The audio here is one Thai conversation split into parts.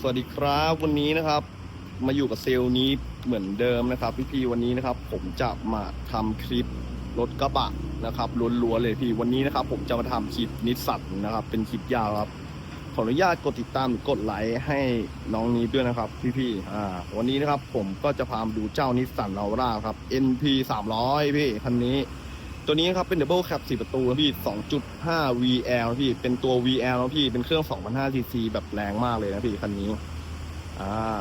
สวัสดีครับวันนี้นะครับ มาอยู่กับเซลล์นี้เหมือนเดิมนะครับพี่ๆวันนี้นะครับ ผมจะมาทำคลิปรถกระบะนะครับล้วนๆเลยพี่วันนี้นะครับ ผมจะมาทำคลิปนิสสันนะครับ เป็นคลิปยาวครับขออนุญาตกดติดตามกดไลค์ให้น้องนี้ด้วยนะครับ พี่ๆอ่าวันนี้นะครับ ผมก็จะพามาดูเจ้านิสสันเอาร่าครับ NP 300พี่คันนี้ ตัวนี้ครับเป็น Double Cab 4ประตูนะพี่ 2.5 VL นะพี่ เป็นตัว VL นะพี่ เป็นเครื่อง 2,500 cc แบบแรงมากเลยนะพี่คันนี้ อ่า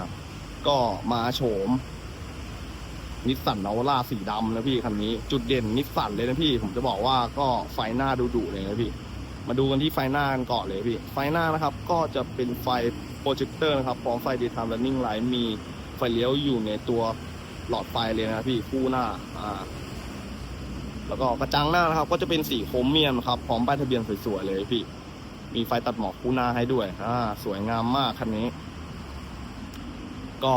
ก็มาโฉมนิสสันนาวาร่าสีดำนะพี่คันนี้ จุดเด่นนิสสันเลยนะพี่ ผมจะบอกว่าก็ไฟหน้าดุดุๆเลยนะพี่ มาดูกันที่ไฟหน้ากันก่อนเลยพี่ ไฟหน้านะครับ ก็จะเป็นไฟโปรเจคเตอร์นะครับพร้อมไฟ daytime running light มีไฟเลี้ยวอยู่ในตัวหลอดไฟเลยนะพี่คู่หน้า อ่า แล้วก็กระจังหน้านะครับ ก็จะเป็นสีโครเมียมครับพร้อมป้ายทะเบียนสวยๆเลยพี่ มีไฟตัดหมอกคู่หน้าให้ด้วยอ่าสวยงามมากคันนี้ ก็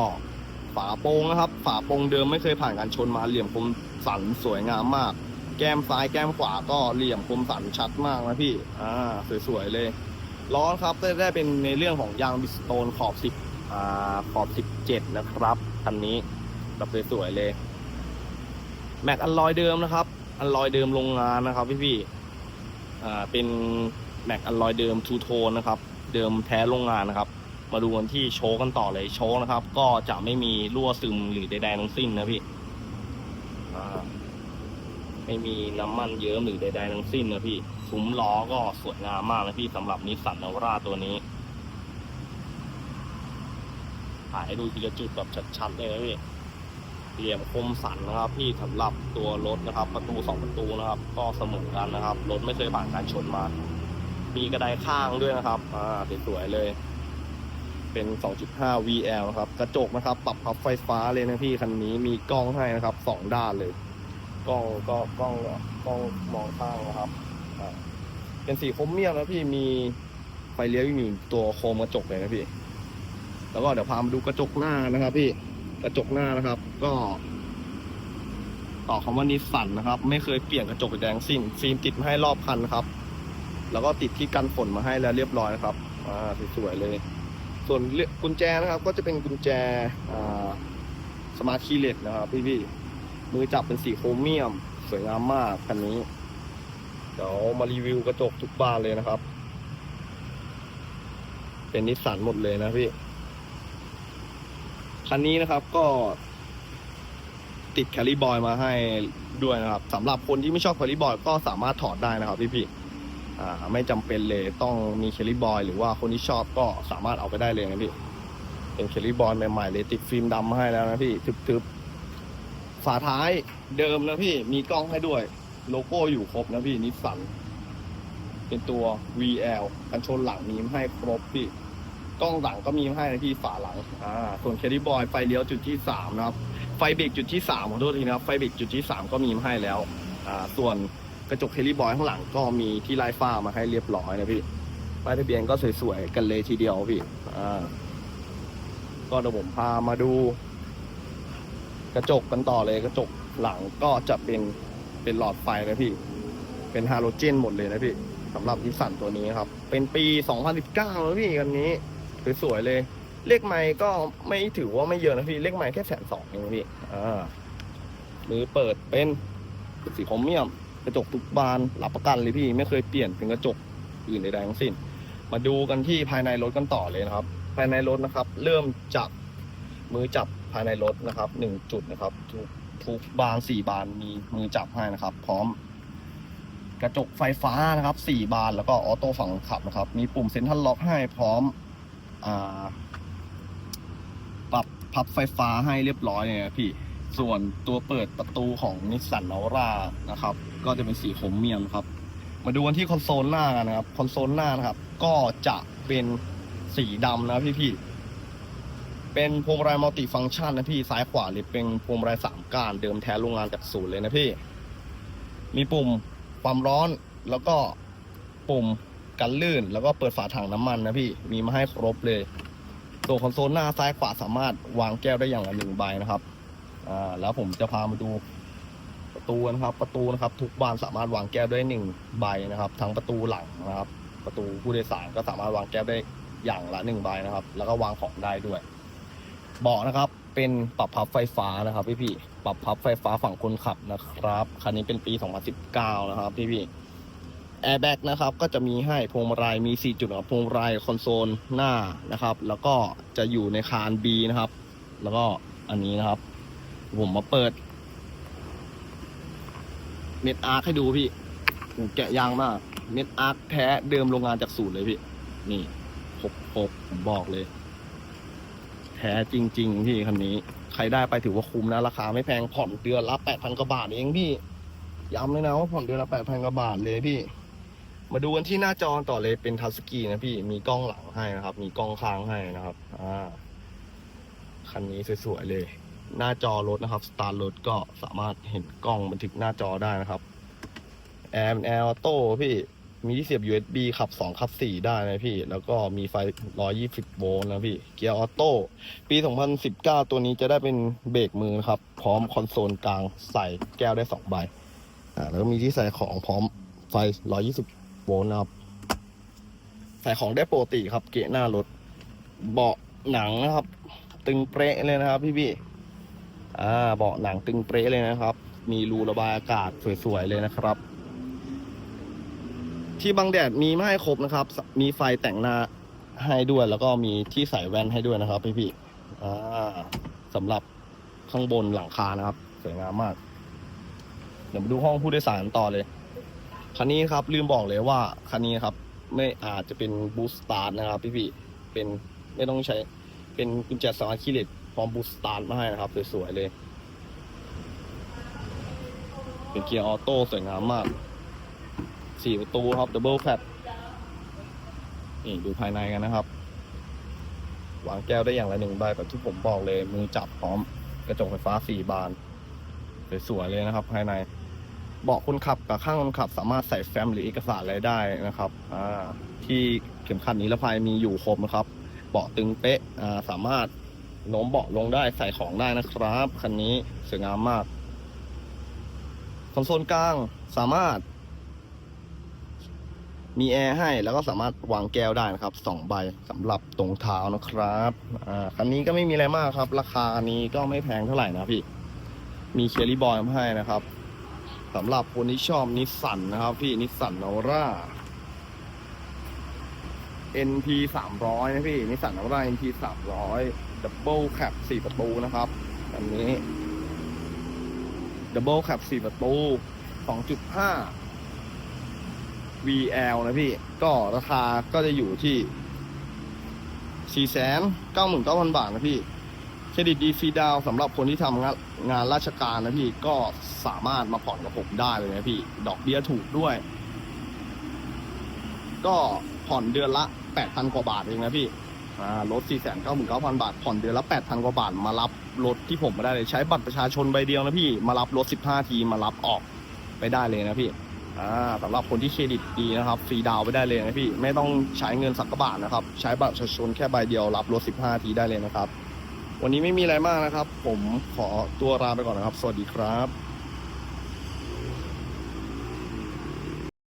ฝาโปรงนะครับ ฝาโปรงเดิมไม่เคยผ่านการชนมาเหลี่ยมคมสันสวยงามมาก แก้มซ้ายแก้มขวาก็เหลี่ยมคมสันชัดมากนะพี่ อ่า สวยๆเลยล้อครับได้ได้เป็นในเรื่องของยางบิสโตนขอบสิบอ่าขอบสิบเจ็ดนะครับคันนี้แบบสวยๆเลย แม็กอันลอยเดิมนะครับ อันลอยเดิมโรงงานนะครับพี่พี่อ่าเป็นแม็กอันลอยเดิมทูโทนนะครับ เดิมแท้โรงงานนะครับ มาดูกันที่โชกันต่อเลยโชว์นะครับ ก็จะไม่มีรั่วซึมหรือใดๆทั้งสิ้นนะพี่ไม่มีน้ำมันเยิ้มหรือใดๆทั้งสิ้นนะพี่ซุ้มล้อก็สวยงามมากนะพี่สำหรับนิสสันนาวราตัวนี้ถ่ายให้ดูทีละจุดแบบชัดๆเลยนะพี่ เหลี่ยมคมสันนะครับพี่สำหรับตัวรถนะครับ ประตูสองประตูนะครับ ก็เสมอกันนะครับรถไม่เคยผ่านการชนมา มีกระไดข้างด้วยนะครับอ่าสวยๆเลย เป็น 2.5 VL นะครับกระจกนะครับ ปรับพับไฟฟ้าเลยนะพี่คันนี้มีกล้องให้นะครับสองด้านเลยกล้องก็กล้องกล้องมองข้างนะครับเป็นสีโครเมียมนะพี่มีไฟเลี้ยวอยู่ตัวโคมกระจกเลยนะพี่ แล้วก็เดี๋ยวพามาดูกระจกหน้านะครับพี่ กระจกหน้านะครับ ก็ต่อคำว่านิสสันนะครับ ไม่เคยเปลี่ยนกระจกแดงสิ้นฟิล์มติดมาให้รอบคันครับ แล้วก็ติดที่กันฝนมาให้แล้วเรียบร้อยนะครับอ่าสวยๆเลย ส่วนกุญแจนะครับ ก็จะเป็นกุญแจอ่าสมาร์ทคีย์เลสนะครับ พี่ๆมือจับเป็นสีโครเมียม สวยงามมากคันนี้เดี๋ยวมารีวิวกระจกทุกบานเลยนะครับ เป็นนิสสันหมดเลยนะพี่ คันนี้นะครับก็ติดแคลิบอยมาให้ด้วยนะครับสำหรับคนที่ไม่ชอบแคลิบอยก็สามารถถอดได้นะครับพี่ๆอ่ไม่จำเป็นเลยต้องมีแคลิบอย หรือว่าคนที่ชอบก็สามารถเอาไปได้เลยนะพี่เป็นแคลิบอยใหม่ๆเลยติดฟิล์มดำมาให้แล้วนะพี่ทึบๆฝาท้ายเดิมนะพี่มีกล้องให้ด้วย โลโก้อยู่ครบนะพี่นิสสันเป็นตัว VL กันชนหลังมีมาให้ครบพี่ กล้องหลังก็มีให้นะพี่ฝาหลังอ่าส่วนแคดดี้บอยไฟเลี้ยวจุดที่สามนะครับ ไฟเบรกจุดที่สามขอโทษทีนะครับไฟเบรกจุดที่สามก็มีมาให้แล้วอ่าส่วนกระจกแคดดี้บอยข้างหลังก็มีที่ไล่ฟ้ามาให้เรียบร้อยนะพี่ป้ายทะเบียนก็สวยๆกันเลยทีเดียวพี่อ่าก็เดี๋ยวผมพามาดู กระจกกันต่อเลยกระจกหลังก็จะเป็นเป็นหลอดไฟนะพี่ เป็นฮาโลเจนหมดเลยนะพี่สำหรับนิสสันตัวนี้ครับ เป็นปี 2019แล้วพี่กันนี้ สวยๆเลย เลขไม้ก็ไม่ถือว่าไม่เยอะนะพี่ เลขไม้แค่แสนสองเองนะพี่อ่ามือเปิดเป็นสีโครเมียม กระจกทุกบานรับประกันเลยพี่ ไม่เคยเปลี่ยนเป็นกระจกอื่นใดๆทั้งสิ้น มาดูกันที่ภายในรถกันต่อเลยนะครับ ภายในรถนะครับ เริ่มจับมือจับภายในรถนะครับหนึ่งจุดนะครับ ทุกทุกบานสี่บานมีมือจับให้นะครับ พร้อม กระจกไฟฟ้านะครับสี่บานแล้วก็ออโต้ฝั่งขับนะครับ มีปุ่มเซ็นทรัลล็อกให้พร้อมอ่า ปรับพับไฟฟ้าให้เรียบร้อยเนี่ยนะพี่ ส่วนตัวเปิดประตูของนิสสันนาวรานะครับ ก็จะเป็นสีโครเมียมครับ มาดูกันที่คอนโซลหน้ากันนะครับ คอนโซลหน้านะครับ ก็จะเป็นสีดำนะพี่พี่เป็นพวงมาลัยมัลติฟังก์ชันนะพี่ซ้ายขวาเลยเป็นพวงมาลัยสามก้านเดิมแท้โรงงานจากศูนย์เลยนะพี่ มีปุ่มความร้อนแล้วก็ปุ่ม กันลื่น แล้วก็เปิดฝาถังน้ำมันนะพี่ มีมาให้ครบเลยตัวคอนโซลหน้าซ้ายขวาสามารถวางแก้วได้อย่างละหนึ่งใบนะครับอ่าแล้วผมจะพามาดูประตูนะครับ ประตูนะครับ ทุกบานสามารถวางแก้วได้หนึ่งใบนะครับ ทั้งประตูหลังนะครับ ประตูผู้โดยสารก็สามารถวางแก้วได้อย่างละหนึ่งใบนะครับ แล้วก็วางของได้ด้วยเบาะนะครับ เป็นปรับพับไฟฟ้านะครับพี่พี่ปรับพับไฟฟ้าฝั่งคนขับนะครับคันนี้เป็นปี 2019 นะครับพี่พี่ แอร์แบ็กนะครับก็จะมีให้พวงมาลัยมี 4 จุดนะครับพวงมาลัยคอนโซลหน้านะครับ แล้วก็จะอยู่ในคาน B นะครับ แล้วก็อันนี้นะครับ ผมมาเปิดเน็ตอาร์คให้ดูพี่แกะยางมากเน็ตอาร์คแท้เดิมโรงงานจากศูนย์เลยพี่ นี่หกหกผมบอกเลย แท้จริง ๆ พี่คันนี้ ใครได้ไปถือว่าคุ้มนะ ราคาไม่แพงผ่อนเดือนละแปดพันกว่าบาทเองพี่ย้ำเลยนะว่าผ่อนเดือนละแปดพันกว่าบาทเลยพี่ มาดูกันที่หน้าจอต่อเลยเป็นทัชสกรีนะพี่มีกล้องหลังให้นะครับ มีกล้องค้างให้นะครับอ่าคันนี้สวยๆเลย หน้าจอรถนะครับสตาร์ทรถก็สามารถเห็นกล้องบันทึกหน้าจอได้นะครับแอร์เป็นแอร์ออโต้พี่มีที่เสียบ USB ขับ 2 ขับ 4 ได้นะพี่ แล้วก็มีไฟ 120 โวลต์นะพี่ เกียร์ออโต้ ปี 2019 ตัวนี้จะได้เป็นเบรกมือนะครับ พร้อมคอนโซลกลางใส่แก้วได้ 2 ใบ อ่า แล้วก็มีที่ใส่ของพร้อมไฟ 120 โวลต์นะครับใส่ของได้ปกติครับ เกะหน้ารถ เบาะหนังนะครับ ตึงเป๊ะเลยนะครับ พี่พี่อ่าเบาะหนังตึงเป๊ะเลยนะครับ มีรูระบายอากาศสวยๆเลยนะครับ ที่บังแดดมีไม่ให้ครบนะครับ มีไฟแต่งหน้าให้ด้วย แล้วก็มีที่ใส่แว่นให้ด้วยนะครับ พี่พี่อ่าสำหรับข้างบนหลังคานะครับ สวยงามมาก เดี๋ยวมาดูห้องผู้โดยสารต่อเลย คันนี้ครับลืมบอกเลยว่าคันนี้ครับไม่อาจจะเป็นบูสตาร์ทนะครับพี่พี่เป็นไม่ต้องใช้ เป็นกุญแจสมาร์ทคีย์เลสพร้อมบูสตาร์ทมาให้นะครับสวยๆเลย เป็นเกียร์ออโต้สวยงามมากสี่ประตูครับดับเบิลแฟลตนี่ดูภายในกันนะครับ วางแก้วได้อย่างละหนึ่งใบแบบที่ผมบอกเลย มือจับพร้อมกระจกไฟฟ้าสี่บานสวยๆเลยนะครับ ภายใน เบาะคนขับกับข้างคนขับ สามารถใส่แฟ้มหรือเอกสารอะไรได้นะครับอ่าที่เข็มขัดนิรภัยมีอยู่ครบนะครับ เบาะตึงเป๊ะอ่าสามารถโน้มเบาะลงได้ใส่ของได้นะครับคันนี้สวยงามมากคอนโซลกลางสามารถ มีแอร์ให้แล้วก็สามารถวางแก้วได้นะครับสองใบสำหรับตรงเท้านะครับอ่าคันนี้ก็ไม่มีอะไรมากครับ ราคานี้ก็ไม่แพงเท่าไหร่นะพี่ มีเคลีบอยมาให้นะครับ สำหรับคนที่ชอบนิสสันนะครับ พี่นิสสันนาวร่า NP 300นะพี่นิสสันนาวร่า NP 300 Double Cab 4ประตูนะครับ อันนี้ Double Cab 4ประตู2.5 VL นะพี่ ก็ราคาก็จะอยู่ที่ 4 9 9 0 0 0 บาทนะพี่ เครดิตดีฟรีดาวสำหรับคนที่ทำงานงานราชการนะพี่ก็สามารถมาผ่อนกับผมได้เลยนะพี่ ดอกเบี้ยถูกด้วย ก็ผ่อนเดือนละ8,000กว่าบาทเองนะพี่อ่ารถ4 9 9 9 0 0บาท ผ่อนเดือนละ8,000กว่าบาท มารับรถที่ผมมาได้เลย ใช้บัตรประชาชนใบเดียวนะพี่ มารับรถ15ทีมารับออกไปได้เลยนะพี่สำหรับคนที่เครดิตดีนะครับฟรีดาวไปได้เลยนะพี่ ไม่ต้องใช้เงินสักกระบาทนะครับ ใช้บัตรประชาชนแค่ใบเดียวรับรถ15ทีได้เลยนะครับ วันนี้ไม่มีอะไรมากนะครับ ผมขอตัวลาไปก่อนนะครับ สวัสดีครับ